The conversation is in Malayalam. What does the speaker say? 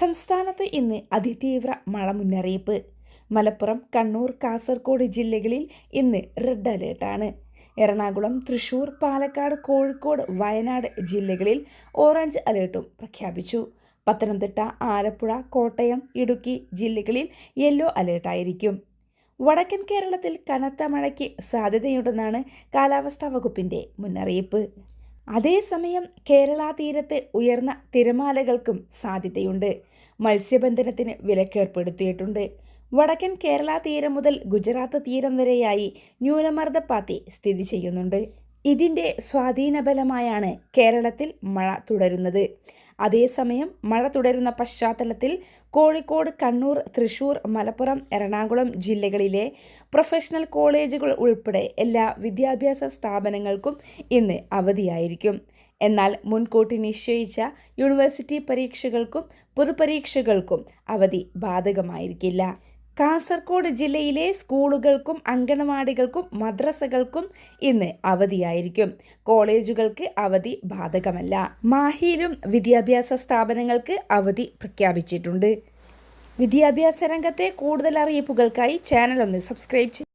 സംസ്ഥാനത്ത് ഇന്ന് അതിതീവ്ര മഴ മുന്നറിയിപ്പ്. മലപ്പുറം കണ്ണൂർ കാസർഗോഡ് ജില്ലകളിൽ ഇന്ന് റെഡ് അലേർട്ടാണ് എറണാകുളം തൃശൂർ പാലക്കാട് കോഴിക്കോട് വയനാട് ജില്ലകളിൽ ഓറഞ്ച് അലേർട്ടും പ്രഖ്യാപിച്ചു. പത്തനംതിട്ട ആലപ്പുഴ കോട്ടയം ഇടുക്കി ജില്ലകളിൽ യെല്ലോ അലേർട്ടായിരിക്കും വടക്കൻ കേരളത്തിൽ കനത്ത മഴയ്ക്ക് സാധ്യതയുണ്ടെന്നാണ് കാലാവസ്ഥാ വകുപ്പിന്റെ മുന്നറിയിപ്പ്. അതേസമയം കേരള തീരത്ത് ഉയർന്ന തിരമാലകൾക്കും സാധ്യതയുണ്ട്. മത്സ്യബന്ധനത്തിന് വിലക്കേർപ്പെടുത്തിയിട്ടുണ്ട്. വടക്കൻ കേരള തീരം മുതൽ ഗുജറാത്ത് തീരം വരെയായി ന്യൂനമർദ്ദപ്പാത്തി സ്ഥിതി ചെയ്യുന്നുണ്ട്. ഇതിന്റെ സ്വാധീനബലമായാണ് കേരളത്തിൽ മഴ തുടരുന്നത്. അതേസമയം മഴ തുടരുന്ന പശ്ചാത്തലത്തിൽ കോഴിക്കോട് കണ്ണൂർ തൃശൂർ മലപ്പുറം എറണാകുളം ജില്ലകളിലെ പ്രൊഫഷണൽ കോളേജുകൾ ഉൾപ്പെടെ എല്ലാ വിദ്യാഭ്യാസ സ്ഥാപനങ്ങൾക്കും ഇന്ന് അവധിയായിരിക്കും. എന്നാൽ മുൻകൂട്ടി നിശ്ചയിച്ച യൂണിവേഴ്സിറ്റി പരീക്ഷകൾക്കും പൊതുപരീക്ഷകൾക്കും അവധി ബാധകമായിരിക്കില്ല. കാസർഗോഡ് ജില്ലയിലെ സ്കൂളുകൾക്കും അങ്കണവാടികൾക്കും മദ്രസകൾക്കും ഇന്ന് അവധിയായിരിക്കും. കോളേജുകൾക്ക് അവധി ബാധകമല്ല. മാഹിയിലും വിദ്യാഭ്യാസ സ്ഥാപനങ്ങൾക്ക് അവധി പ്രഖ്യാപിച്ചിട്ടുണ്ട്. വിദ്യാഭ്യാസ രംഗത്തെ കൂടുതൽ അറിയിപ്പുകൾക്കായി ചാനൽ ഒന്ന് സബ്സ്ക്രൈബ് ചെയ്യും